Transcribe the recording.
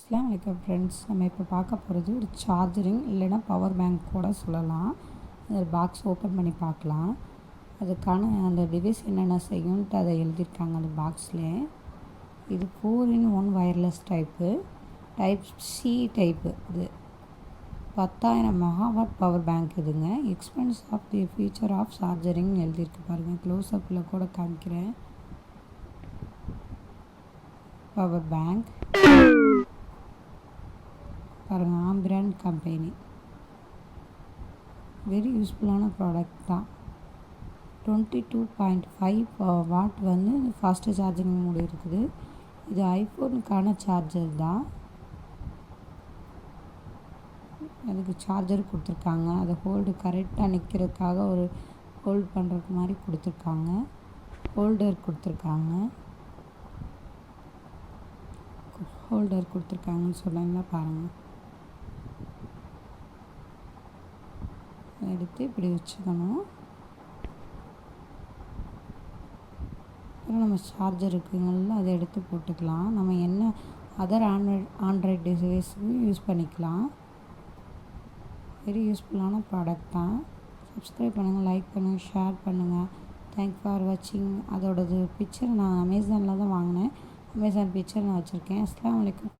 அஸ்லாம் வலைக்கம் ஃப்ரெண்ட்ஸ் நம்ம இப்போ பார்க்க போகிறது ஒரு சார்ஜரிங் இல்லைன்னா பவர் பேங்க் கூட சொல்லலாம். அந்த பாக்ஸ் ஓப்பன் பண்ணி பார்க்கலாம். அதுக்கான அந்த டிவைஸ் என்னென்ன செய்யும்ன்ட்டு அதை எழுதியிருக்காங்க அந்த பாக்ஸ்லேயே இது four in one wireless type type C type இது. பத்தாயிரம் மெகாவாட் பவர் பேங்க் இதுங்க. Expense of the future of சார்ஜரிங்னு எழுதியிருக்கு பாருங்கள் க்ளோஸ்அப்பில் கூட காமிக்கிறேன். பவர் பேங்க் பாருங்கள் ஆம்பிரான் கம்பெனி வெரி யூஸ்ஃபுல்லான ப்ராடக்ட் தான். Twenty two point five watt வந்து ஃபாஸ்ட்டு சார்ஜிங் மூடி இருக்குது. இது ஐஃபோனுக்கான சார்ஜர் தான். அதுக்கு சார்ஜர் கொடுத்துருக்காங்க. அதை ஹோல்டு கரெக்டாக நிற்கிறதுக்காக ஒரு ஹோல்ட் பண்ணுறதுக்கு மாதிரி கொடுத்துருக்காங்க. ஹோல்டர் கொடுத்துருக்காங்க. ஹோல்டர் கொடுத்துருக்காங்கன்னு சொன்னாங்களா பாருங்கள் எடுத்து இப்படி வச்சுக்கணும். அப்புறம் நம்ம சார்ஜர் இருக்குங்கள அதை எடுத்து போட்டுக்கலாம். நம்ம என்ன அதர் ஆண்ட்ராய்ட் ஆண்ட்ராய்ட் டிவைஸுக்கும் யூஸ் பண்ணிக்கலாம். வெரி யூஸ்ஃபுல்லான ப்ராடக்ட் தான். சப்ஸ்கிரைப் பண்ணுங்கள் லைக் பண்ணுங்கள் ஷேர் பண்ணுங்கள் தேங்க் ஃபார் வாட்சிங் அதோடது பிக்சர் நான் அமேசானில் தான் வாங்கினேன். அமேசான் பிக்சர் நான் வச்சுருக்கேன். அஸ்லாம் வலைக்கம்